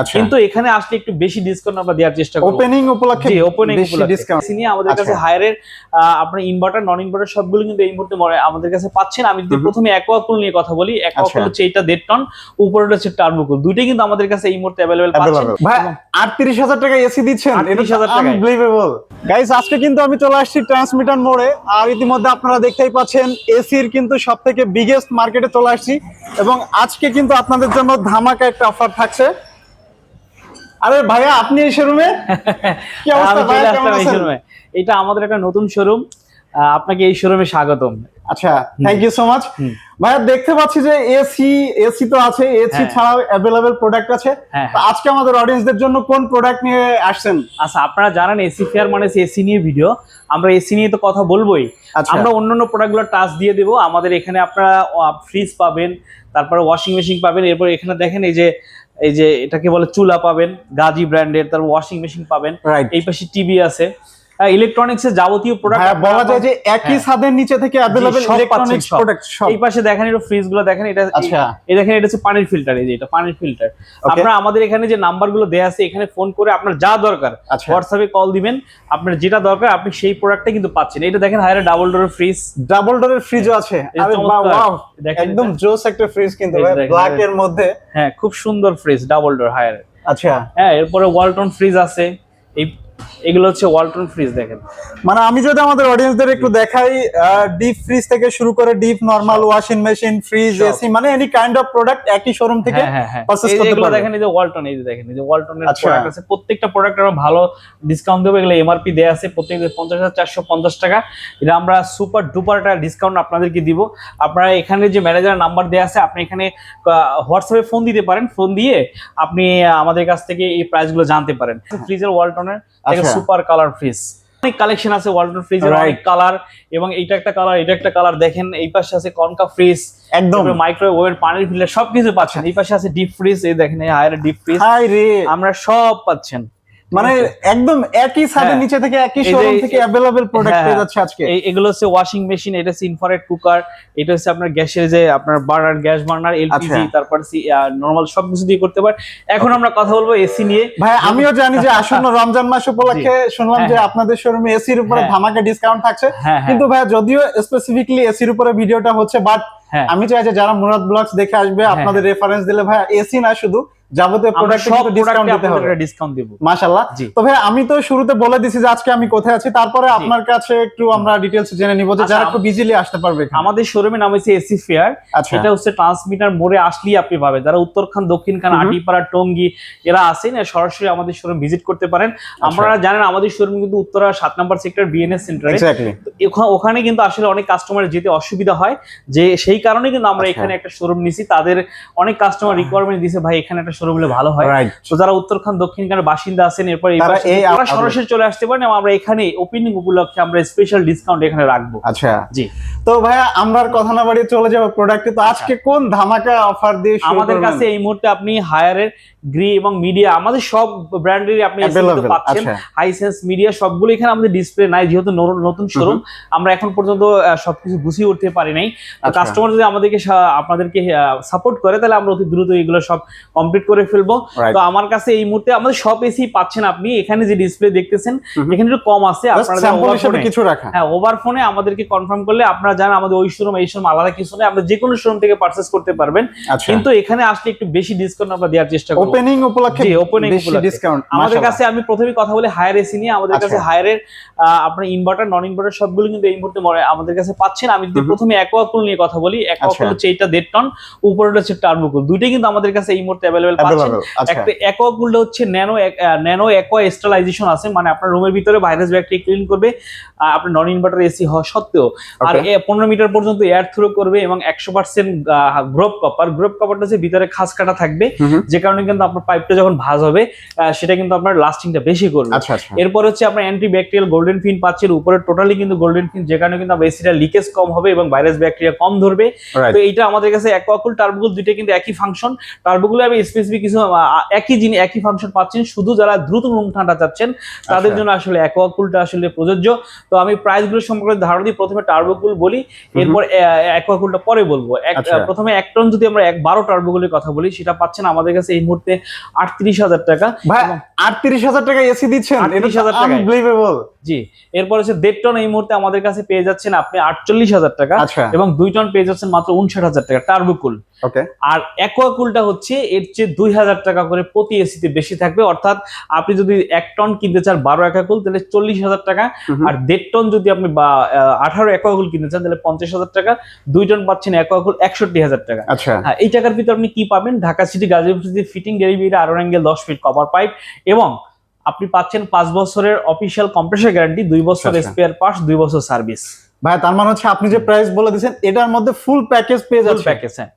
আচ্ছা। কিন্তু এখানে আসলে একটু বেশি ডিসকাউন্ট আমরা দেওয়ার চেষ্টা করব। ওপেনিং উপলক্ষে জি ওপেনিং ডিসকাউন্ট নিয়ে আমাদের কাছে আচ্ছা। হায়ারের আপনার ইনভার্টার নন ইনভার্টার সবগুলো কিন্তু এই মুহূর্তে আমাদের কাছে পাচ্ছেন। আমি যদি। প্রথমে অ্যাকোয়াকুল নিয়ে কথা বলি অ্যাকোয়াকুল আচ্ছা। হচ্ছে এটা দেড় টন উপরে হচ্ছে টার্বোকুল দুইটাই কিন্তু আমাদের কাছে এই মুহূর্তে অ্যাভেলেবেল পাচ্ছেন। ভাই আটত্রিশ হাজার টাকা এসি দিচ্ছেন? 38,000 টাকায়। আনবিলিভেবল গাইস আজকে কিন্তু আমি চলে আসছি ট্রান্সমিটার মোড়ে আর ইতিমধ্যে আপনারা দেখতেই পাচ্ছেন এসি এসির কিন্তু সব থেকে বিগেস্ট মার্কেটে চলে আসছি। এবং আজকে কিন্তু আপনাদের জন্য ধামাকা একটা অফার থাকছে। আরে ভাইয়া আপনি এই শোরুমে কি অবস্থা? ভাইয়া কেমন আছেন? শোরুমে এটা আমাদের একটা নতুন শোরুম আপনাকে এই শোরুমে স্বাগতম। আচ্ছা থ্যাংক ইউ সো মাচ। ভাইয়া দেখতে পাচ্ছি যে এসি এসি তো আছে এসি হ্যাঁ। ছাড়াও অ্যাভেলেবেল প্রোডাক্ট আছে। হ্যাঁ, তো আজকে আমাদের অডিয়েন্সদের জন্য কোন প্রোডাক্ট নিয়ে আসছেন? আচ্ছা আপনারা জানেন এসি ফেয়ার মানে এসি নিয়ে ভিডিও আমরা এসি নিয়ে তো কথা বলবোই। আচ্ছা। আমরা অন্যান্য প্রোডাক্টগুলো টাচ দিয়ে দেবো। আমাদের এখানে আপনারা ফ্রিজ পাবেন তারপরে ওয়াশিং মেশিন পাবেন। এরপর এখানে দেখেন এই যে এই যে এটাকে বলে চুলা পাবেন গাজি ব্র্যান্ডের তারপর ওয়াশিং মেশিন পাবেন। এই পাশে টিভি আছে। ইলেকট্রনিক্স এর যাবতীয় প্রোডাক্ট হ্যাঁ বলা যায় যে একই হ্যাঁ। ছাদের নিচে থেকে অ্যাভেলেবল ইলেকট্রনিক্স প্রোডাক্ট সব। এই পাশে দেখেন এটা ফ্রিজগুলো দেখেন এটা আচ্ছা। এই দেখেন এটা হচ্ছে পানির ফিল্টার এই যে এটা পানির ফিল্টার আপনারা আমাদের এখানে যে নাম্বারগুলো দেওয়া আছে এখানে ফোন করে আপনার যা দরকার আচ্ছা। হোয়াটসঅ্যাপে কল দিবেন। আপনার যেটা দরকার আপনি সেই প্রোডাক্টটা কিন্তু পাচ্ছেন। এটা দেখেন হায়ার ডাবল ডোরের ফ্রিজ ডাবল ডোরের ফ্রিজও আছে। একদম জোস একটা ফ্রিজ কিন্তু ব্ল্যাক এর মধ্যে। হ্যাঁ খুব সুন্দর ফ্রিজ ডাবল ডোর হায়ার। আচ্ছা। হ্যাঁ এরপরে ওয়ালটন ফ্রিজ আছে। এই এগুলো হচ্ছে ওয়ালটন ফ্রিজ দেখেন। মানে আমি যদি আমাদের অডিয়েন্সদের একটু দেখাই ডিপ ফ্রিজ থেকে শুরু করে deep normal washing machine fridge AC মানে এনি কাইন্ড অফ প্রোডাক্ট একই শোরুম থেকে হ্যাঁ হ্যাঁ হ্যাঁ। purchase এই যে করতে এগুলো পারবে। দেখেন এই যে ওয়ালটন এই যে দেখেন এই যে ওয়ালটনের আচ্ছা। প্রোডাক্ট আছে। প্রত্যেকটা প্রোডাক্ট আমরা ভালো ডিসকাউন্ট দেবো এগুলো এমআরপি দেওয়া আছে প্রত্যেক পঞ্চাশ হাজার চারশো পঞ্চাশ টাকা। এটা আমরা সুপার ডুপার একটা ডিসকাউন্ট আপনাদেরকে দিব। আপনারা এখানে যে ম্যানেজার নাম্বার দেয়া আছে আপনি এখানে হোয়াটসঅ্যাপে ফোন দিতে পারেন। ফোন দিয়ে আপনি আমাদের কাছ থেকে এই প্রাইসগুলো জানতে পারেন। ফ্রিজের ওয়ালটনের সুপার কালার ফ্রিজ অনেক কালেকশন আছে ওয়ালটন ফ্রিজের. অনেক কালার এবং এইটা একটা কালার এটা একটা কালার দেখেন এই পাশে আছে কনকা ফ্রিজ একদম। মাইক্রোওয়েভ পানির ফিল্টার সবকিছু পাচ্ছেন। এই পাশে আছে ডিপ ফ্রিজ এই দেখেন এই হায়ার ডিপ ফ্রিজ আমরা সব পাচ্ছেন। মানে একদম একই ছাদের হ্যাঁ। নিচে থেকে একই শোরুম থেকে অ্যাভেলেবল প্রোডাক্ট হ্যাঁ, পেয়ে যাচ্ছে আজকে। এগুলো হচ্ছে ওয়াশিং মেশিন এটা হচ্ছে ইনফ্রারেড কুকার এটা হচ্ছে আপনার গ্যাসের যে আপনার বার্নার গ্যাস বার্নার এলপিজি আচ্ছা। তারপর নর্মাল সবকিছু দিয়ে করতে পারে। এখন আমরা কথা বলব এসি নিয়ে। ভাই আমিও জানি যে আসন্ন রমজান মাস উপলক্ষে শুনলাম হ্যাঁ, যে হ্যাঁ। আপনাদের শোরুমে এসির উপরে হ্যাঁ। ধামাকা ডিসকাউন্ট থাকছে। হ্যাঁ হ্যাঁ। কিন্তু ভাই যদিও স্পেসিফিকলি এসির উপরে ভিডিওটা হচ্ছে বাট হ্যাঁ। আমি চাই যে যারা মুরাদ ব্লগস দেখে আসবে হ্যাঁ, আপনাদের রেফারেন্স দিলে ভাই এসি না শুধু যাবতীয় প্রোডাক্টে ডিসকাউন্ট দিতে হবে। প্রোডাক্টে ডিসকাউন্ট দেব। মাশাআল্লাহ। তো ভাই আমি তো শুরুতে বলে দিছি যে আজকে আমি কোথায় আছি তারপরে আপনার কাছে একটু আমরা ডিটেলস জেনে নিব যে আচ্ছা, যারা আম- খুব আসতে পারবে আমাদের শোরুমের নাম হচ্ছে এসি ফেয়ার আচ্ছা। এটা হচ্ছে ট্রান্সমিটার মোড়ে আসলেই আপনি পাবেন। যারা উত্তরখান দক্ষিণ খান হুম হুম। আটিপাড়া টঙ্গী এরা আসেন সরাসরি আমাদের শোরুম ভিজিট করতে পারেন। আচ্ছা। আপনারা জানেন আমাদের শোরুম কিন্তু উত্তরা সাত নম্বর সেক্টর বিএনএস সেন্টারে ওখানে কিন্তু আসলে অনেক কাস্টমার যেতে অসুবিধা হয়। যে সেই কারণে কিন্তু আমরা আচ্ছা। এখানে একটা শোরুম নিছি। তাদের অনেক কাস্টমার রিকোয়ারমেন্ট দিছে ভাই এখানে একটা শোরুম ভালো হয়। তো যারা উত্তরখান দক্ষিণ খানের বাসিন্দা আছেন এরপর সরাসরি চলে আসতে পারেন আমরা এখানে ওপেনিং উপলক্ষে আমরা স্পেশাল ডিসকাউন্ট এখানে রাখব। আচ্ছা। জি। তো ভাইয়া আমরা কথা না বাড়িয়ে চলে যাব প্রোডাক্টে তো আজকে কোন ধামাকা অফার দিয়ে আমাদের কাছে এই মুহূর্তে আপনি হায়ারের গ্রি এবং মিডিয়া আমাদের সব ব্র্যান্ডেরই আপনি পাচ্ছেন। আচ্ছা। হাইসেন্স মিডিয়া সবগুলো এখানে আমাদের ডিসপ্লে নাই যেহেতু নতুন শোরুম আমরা এখন পর্যন্ত সবকিছু গুছিয়ে উঠতে পারি নাই। আচ্ছা। কাস্টমার যদি আমাদেরকে আপনাদেরকে সাপোর্ট করে তাহলে আমরা অতি দ্রুত এগুলো সব কমপ্লিট করে ফেলব। তো আমার কাছে এই মুহূর্তে আমাদের সব এসি পাচ্ছেন আপনি। এখানে যে ডিসপ্লে দেখতেছেন এখানে একটু কম আছে। আপনারা কিছু রাখা। হ্যাঁ ওভার ফোনে আমাদেরকে কনফার্ম করলে আপনারা জানেন আমাদের ওই শোরুম এই শোরুম আলাদা কিছু নেই আমরা যে কোনো শোরুম থেকে পারচেস করতে পারবেন। আচ্ছা। কিন্তু এখানে আসলে একটু বেশি ডিসকাউন্ট আমরা দেওয়ার চেষ্টা করব। ওপেনিং উপলক্ষে জি, বেশি উপলক্ষে। ডিসকাউন্ট আমাদের কাছে আমি প্রথমে কথা বলি হায়ার এসি নিয়ে। আমাদের কাছে আচ্ছা। হায়ারের আপনার ইনভার্টার নন ইনভার্টার সবগুলো কিন্তু এই মুহূর্তে আমাদের কাছে পাচ্ছেন। আমি যদি। প্রথমে অ্যাকোয়াকুল নিয়ে কথা বলি। অ্যাকোয়াকুল আচ্ছা। হচ্ছে এটা দেড় টন উপরে হচ্ছে টার্বোকুল দুইটাই কিন্তু আমাদের কাছে এই মুহূর্তে অ্যাভেলেবেল পাচ্ছেন। আচ্ছা। একটা অ্যাকোয়াকুলটা হচ্ছে ন্যানো ন্যানো অ্যাকোয়া স্টালাইজেশন আছে মানে আপনার রুমের ভিতরে ভাইরাস ব্যাকটেরিয়া ক্লিন করবে আপনার নন ইনভার্টার এসি হওয়া সত্ত্বেও। আর পনেরো মিটার পর্যন্ত এয়ার থ্রো করবে এবং একশো পার্সেন্ট গ্রোপ কপার গ্রোপ কপারটা হচ্ছে ভিতরে খাস কাটা থাকবে। যে কারণে কিন্তু আপনার পাইপটা যখন ভাঁজ হবে সেটা কিন্তু আপনার লাস্টিংটা বেশি করবে। আচ্ছা আচ্ছা। এরপর হচ্ছে আপনার অ্যান্টি ব্যাকটেরিয়াল গোল্ডেন ফিন পাচ্ছেন উপরে টোটালি কিন্তু গোল্ডেন ফিন যে কারণে কিন্তু এসিটা লিকেজ কম হবে এবং ভাইরাস ব্যাকটেরিয়া কম ধরবে। তো এইটা আমাদের কাছে অ্যাকোয়াকুল টার্বোকুল দুইটা কিন্তু একই ফাংশন টার্বোকুলে আমি স্পেসিফিক কিছু একই জিনিস একই ফাংশন পাচ্ছেন শুধু যারা দ্রুত রুম ঠান্ডা চাচ্ছেন তাদের আচ্ছা। জন্য আসলে অ্যাকোয়াকুলটা আসলে প্রযোজ্য তো আমি প্রাইসগুলো সম্পর্কে ধারণা দিই প্রথমে টার্বোকুল বলি এরপর অ্যাকোয়াকুলটা পরে বলব আচ্ছা। প্রথমে এক টন যদি আমরা এক বারো টার্বোকুলের কথা বলি সেটা পাচ্ছেন আমাদের কাছে এই মুহূর্তে আটত্রিশ হাজার টাকা আটত্রিশ হাজার টাকা এসি দিচ্ছেন এটা 38,000 টাকায়। জি এরপর হচ্ছে দেড় টন এই মুহূর্তে আমাদের কাছে পেয়ে যাচ্ছেন আপনি আটচল্লিশ হাজার টাকা আচ্ছা। এবং দুই টন পেয়ে যাচ্ছেন মাত্র উনষাট হাজার টাকা টার্বোকুল আর অ্যাকোয়াকুলটা হচ্ছে এর চেয়ে দুই হাজার টাকা করে প্রতি এসিতে বেশি থাকবে অর্থাৎ আপনি যদি এক টন কিনতে চান বারো অ্যাকোয়াকুল তাহলে চল্লিশ হাজার টাকা। আর দেড় টন যদি আপনি বা আঠারো অ্যাকোয়াকুল কিনতে চান তাহলে পঞ্চাশ হাজার টাকা। দুই টন পাচ্ছেন অ্যাকোয়াকুল একষট্টি হাজার টাকা। আচ্ছা। হ্যাঁ এই টাকার ভিতরে আপনি কি পাবেন? Dhaka city Gazipur city fitting delivery আরও অ্যাঙ্গেল দশ ফিট কভার পাইপ এবং আপনি পাচ্ছেন পাঁচ বছরের অফিসিয়াল কম্প্রেসার গ্যারান্টি দুই বছর আচ্ছা। স্পেয়ার পার্টস দুই বছর সার্ভিস ভাই তার মানে হচ্ছে আপনি যে প্রাইস বলে দিয়েছেন এটার মধ্যে ফুল প্যাকেজ পেয়ে যাচ্ছে প্যাকেজ হ্যাঁ।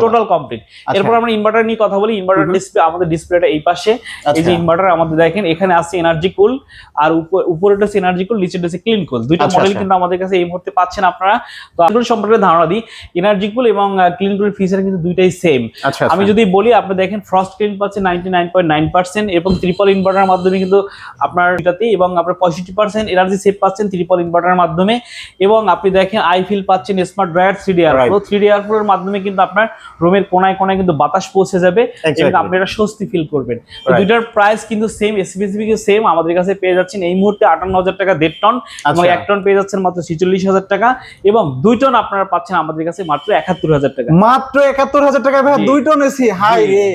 টোটাল কমপ্লিট আচ্ছা। এরপর আমরা ইনভার্টার নিয়ে কথা বলি। ইনভার্টার ডিসপ্লে আমাদের ডিসপ্লেটা এই পাশে। এই আচ্ছা। যে ইনভার্টার আমাদের দেখেন এখানে আছে এনার্জি কুল আর উপ- উপরেটা এনার্জি কুল হচ্ছে ক্লিন কুল দুইটা মডেল আচ্ছা। কিন্তু আমাদের কাছে এই মুহূর্তে পাচ্ছেন আপনারা। তো এগুলো সম্পর্কে ধারণা দিই। এনার্জি কুল এবং ক্লিন কুলের ফিচার কিন্তু দুইটাই সেম আমি যদি বলি আপনি দেখেন ফ্রস্ট ক্লিন পাচ্ছেন এবং ত্রিপল ইনভার্টার মাধ্যমে কিন্তু আপনার এটাতে এবং আপনার পঁয়ষট্টি পার্সেন্ট এনার্জি সেভ পাচ্ছেন ত্রিপল ইনভার্টারের মাধ্যমে। এবং আপনি দেখেন আইফিল পাচ্ছেন smart dryer three D D air flow মাধ্যমে কিন্তু আপনার রুমের কোনায় কোনায় কিন্তু বাতাস পৌঁছে যাবে এবং আপনি এটা স্বস্তি ফিল করবেন। দুইটার প্রাইস কিন্তু সেম স্পেসিফিক সেম আমাদের কাছে পেয়ে যাচ্ছেন এই মুহূর্তে আটান্ন হাজার টাকা দেড় টন এবং আচ্ছা। এক টন পেয়ে যাচ্ছেন মাত্র ছিচল্লিশ হাজার টাকা এবং দুই টন আপনারা পাচ্ছেন আমাদের কাছে মাত্র একাত্তর হাজার টাকা। মাত্র একাত্তর হাজার টাকা ভাই দুই টন এসি হাই রে।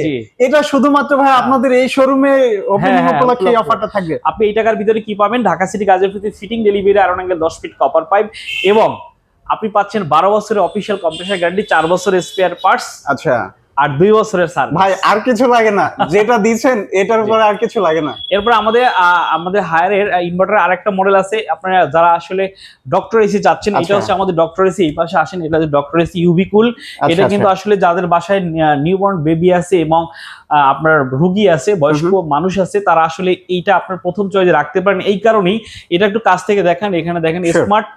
এটা শুধুমাত্র ভাই আপনাদের এই শোরুমে ওপেনিং হ্যাঁ, উপলক্ষে এই অফারটা থাকবে। আপনি এই টাকার ভিতরে কি পাবেন? ঢাকা সিটি গাজের প্রতি ফিটিং ডেলিভারি আরও অ্যাঙ্গেল দশ ফিট কপার পাইপ এবং আপনি পাচ্ছেন বারো বছরের অফিসিয়াল কম্প্রেসার গ্যারান্টি চার বছরের স্পেয়ার পার্টস আচ্ছা। আর দুই বছরের সার্ভিস ভাই আর কিছু লাগে না। যেটা দিচ্ছেন এটার উপরে আর কিছু লাগে না। এরপর আমাদের আমাদের হায়ারের ইনভার্টার আরেকটা মডেল আছে। আপনারা যারা আসলে ডক্টর এসি চাচ্ছেন এটা আচ্ছা। হচ্ছে আমাদের ডক্টর এসি এই পাশে আসেন এটা হচ্ছে ডক্টর এসি ইউবি কুল আচ্ছা, এটা কিন্তু আসলে যাদের বাসায় নিউবর্ন বেবি আছে এবং আপনার রুগী আছে বয়স্ক মানুষ আছে তারা আসলে এইটা আপনার প্রথম চয়েসে রাখতে পারেন। এই কারণেই এটা একটু কাছ থেকে দেখেন এখানে দেখেন smart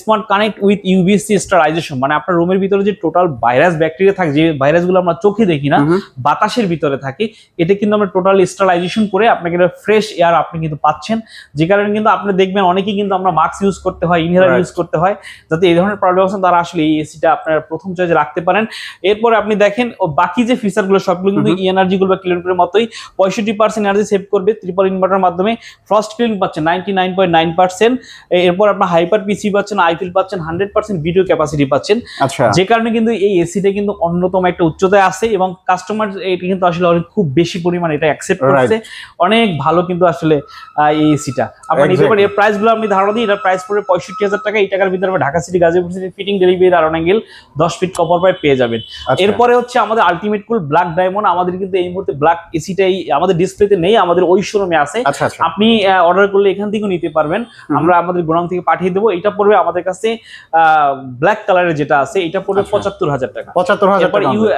smart connect with UBC sterilization মানে আপনার রুমের ভিতরে যে টোটাল ভাইরাস ব্যাকটেরিয়া থাকে যে ভাইরাসগুলো আমরা চোখে দেখি না বাতাসের ভিতরে থাকে এটা কিন্তু আমরা টোটাল স্টারাইজেশন করে আপনাকে ফ্রেশ এয়ার আপনি কিন্তু পাচ্ছেন। যে কারণে কিন্তু আপনি দেখবেন অনেকেই কিন্তু আমরা মাস্ক ইউজ করতে হয় ইনহেলার ইউজ করতে হয় যাতে এই ধরনের প্রবলেম আছে তারা আসলে এই এসিটা আপনার প্রথম চয়েসে রাখতে পারেন। এরপর আপনি দেখেন বাকি যে ফিচারগুলো সবগুলো কিন্তু ই এনার্জিগুলো বা ক্লিনকুলের মতোই পঁয়ষট্টি পার্সেন্ট এনার্জি সেভ করবে ত্রিপল ইনভার্টার মাধ্যমে। ফ্রস্ট ক্লিন পাচ্ছেন ninety nine point nine percent এরপর আপনার হাইপার পিসি পাচ্ছেন আইফিল পাচ্ছেন হান্ড্রেড পার্সেন্ট ভিডিও ক্যাপাসিটি পাচ্ছেন। আচ্ছা। যে কারণে কিন্তু এই এসিটা কিন্তু অন্যতম একটা উচ্চতায় আছে এবং কাস্টমার এটা কিন্তু আসলে অনেক খুব বেশি পরিমাণ এটা অ্যাকসেপ্ট. করছে। অনেক ভালো কিন্তু আসলে এই এসিটা আপনার নিতে. পারেন এর প্রাইসগুলো আপনি ধারণা দিই এটার প্রাইস পড়বে পঁয়ষট্টি হাজার টাকা। এই টাকার ভিতরে Dhaka city Gazipur city fitting delivery আর অ্যাঙ্গেল দশ ফিট কপার পাইপ পেয়ে যাবেন। আচ্ছা। এরপরে হচ্ছে আমাদের আলটিমেট কুল ব্ল্যাক ডায়মন্ড আমাদের কিন্তু এই মুহূর্তে ব্ল্যাক এসিটাই আমাদের ডিসপ্লেতে নেই আমাদের ওই শোরুমে আছে। আচ্ছা আচ্ছা। আপনি অর্ডার করলে এখান থেকেও নিতে পারবেন। আমরা আমাদের গোডাউন থেকে পাঠিয়ে দেবো। এটা পড়বে আমাদের কাছে ব্ল্যাক কালারের যেটা আছে এটা পড়বে আচ্ছা। পঁচাত্তর হাজার টাকা। পঁচাত্তর হাজার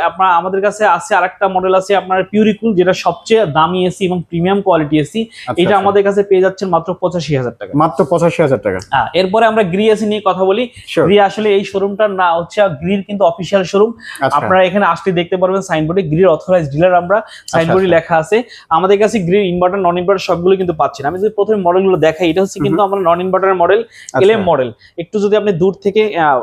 আপনার আমাদের কাছে আছে আরেকটা মডেল আছে আপনার পিউরিকুল যেটা সবচেয়ে দামি এসি এবং প্রিমিয়াম কোয়ালিটি এসি এটা। আমাদের কাছে পেয়ে যাচ্ছেন মাত্র পঁচাশি হাজার টাকা। মাত্র পঁচাশি হাজার টাকা। হ্যাঁ এরপরে আমরা গ্রি এসি নিয়ে কথা বলি। গ্রি আসলে এই শোরুমটার না হচ্ছে গ্রির কিন্তু অফিসিয়াল শোরুম আপনারা এখানে আসলে দেখতে পারবেন সাইনবোর্ডে গ্রির অথরাইজ ডিলার আমরা। সাইনবোর্ডে আচ্ছা। লেখা আছে। আমাদের কাছে গ্রির ইনভার্টার নন ইনভার্টার সবগুলো কিন্তু পাচ্ছেন আমি যদি প্রথমে মডেলগুলো দেখাই এটা হচ্ছে কিন্তু আমরা নন ইনভার্টার মডেল আচ্ছা। এলএম মডেল একটু যদি আপনি দূর থেকে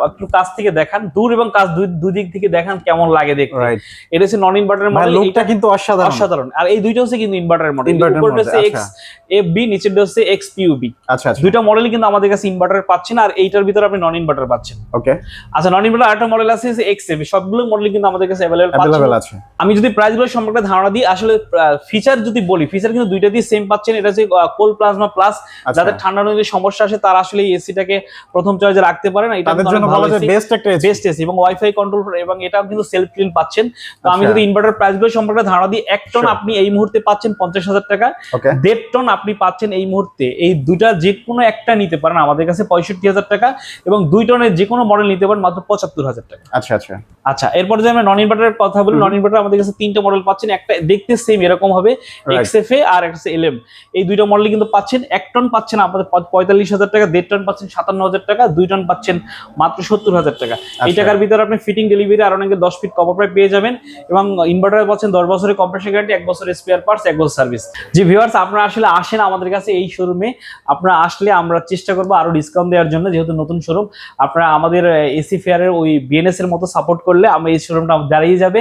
একটু কাছ থেকে দেখান দূর এবং কাছ দুই দুদিক থেকে দেখান কেমন লাগে দেখতে। এটা হচ্ছে নন ইনভার্টার মডেল লোকটা কিন্তু অসাধারণ। অসাধারণ। আর এই দুইটা হচ্ছে কিন্তু ইনভার্টার মডেল উপরটা হচ্ছে এক্স এফ বি নিচেরটা হচ্ছে এক্স পিউবি আচ্ছা আচ্ছা। দুইটা মডেল কিন্তু আমাদের কাছে ইনভার্টার পাচ্ছেন আর এইটার ভিতরে আপনি নন ইনভার্টার পাচ্ছেন। ওকে আচ্ছা নন ইনভার্টার আরেকটা মডেল আছে এক্স এফ সবগুলো মডেল কিন্তু আমাদের কাছে পাচ্ছেন আছে। আমি যদি প্রাইসগুলো সম্পর্কে ধারণা দিই আসলে ফিচার যদি বলি ফিচার কিন্তু দুইটা দিয়ে সেম পাচ্ছেন। এটা হচ্ছে কোল প্লাজমা প্লাস যাদের ঠান্ডা যদি সমস্যা আসে তারা আসলে এই এসিটাকে প্রথম চয়েসে রাখতে পারেন। এটা তাদের জন্য ভালো যে বেস্ট একটা বেস্ট এসি এবং ওয়াইফাই কন্ট্রোল এবং এটাও কিন্তু সেলফ ক্লিন পাচ্ছেন। তো আমি আচ্ছা। যদি ইনভার্টার প্রাইসগুলো সম্পর্কে ধারণা দিই এক টন আপনি এই মুহূর্তে পাচ্ছেন পঞ্চাশ হাজার টাকা। দেড় টন আপনি পাচ্ছেন এই মুহূর্তে। এই দুইটা যে কোনো একটা নিতে পারেন। আমাদের কাছে পঁয়ষট্টি হাজার টাকা এবং দুই টনের যে কোনো মডেল নিতে পারেন মাত্র পঁচাত্তর হাজার টাকা। আচ্ছা আচ্ছা। আচ্ছা এরপর যে আমরা নন ইনভার্টারের কথা বলি নন ইনভার্টার আমাদের কাছে তিনটে মডেল পাচ্ছেন। একটা দেখতে সেম এরকম হবে Right. এক্সএফএ আর একটা এলএম এই দুইটা মডেল কিন্তু পাচ্ছেন এক টন পাচ্ছেন আপনাদের পঁয়তাল্লিশ হাজার টাকা দেড় টন পাচ্ছেন সাতান্ন হাজার টাকা দুই টন পাচ্ছেন মাত্র সত্তর হাজার টাকা। এই আচ্ছা। টাকার ভিতরে আপনি ফিটিং ডেলিভারি আর অনেকে দশ ফিট কভার প্রায় পেয়ে যাবেন এবং ইনভার্টার পাচ্ছেন দশ বছরের কম্প্রেসার গ্যারান্টি এক বছরের স্পেয়ার পার্টস এক বছর সার্ভিস জি ভিউয়ার্স আপনারা আসলে আসেন আমাদের কাছে এই শোরুমে আপনারা আসলে আমরা চেষ্টা করব আরও ডিসকাউন্ট দেওয়ার জন্য যেহেতু নতুন শোরুম আপনারা আমাদের এসি ফেয়ারের ওই বিএনএস এর মতো সাপোর্ট করলে আমরা এই শোরুমটা দাঁড়িয়ে যাবে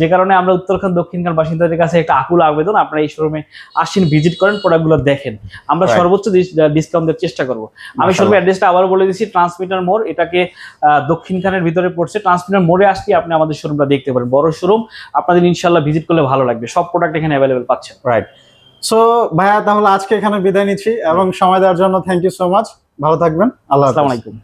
যে কারণে আমরা উত্তরখান দক্ষিণখান বাসিন্দাদের কাছে একটা আকুল আবেদন। আপনারা এই শোরুমে আসেন ভিজিট করেন প্রোডাক্টগুলো দেখেন। আমরা সর্বোচ্চ ডিসকাউন্ট দেওয়ার চেষ্টা করব। আমি। শোরুমের অ্যাড্রেসটা আবারও বলে দিচ্ছি ট্রান্সমিটার মোড় এটাকে দক্ষিণখানের ভিতরে পড়ছে। ট্রান্সমিটার মোড়ে আসলে আপনি আমাদের শোরুমটা দেখতে পারেন। বড় শোরুম আপনাদের ইনশাল্লাহ ভিজিট করলে ভালো লাগবে। সব প্রোডাক্ট এখানে অ্যাভেলেবেল পাচ্ছেন। রাইট সো ভাইয়া তাহলে আজকে এখানে বিদায় নিচ্ছি এবং সময় দেওয়ার জন্য থ্যাংক ইউ সো মাচ ভালো থাকবেন। আল্লাহ হাফেজ। আসসালামু আলাইকুম।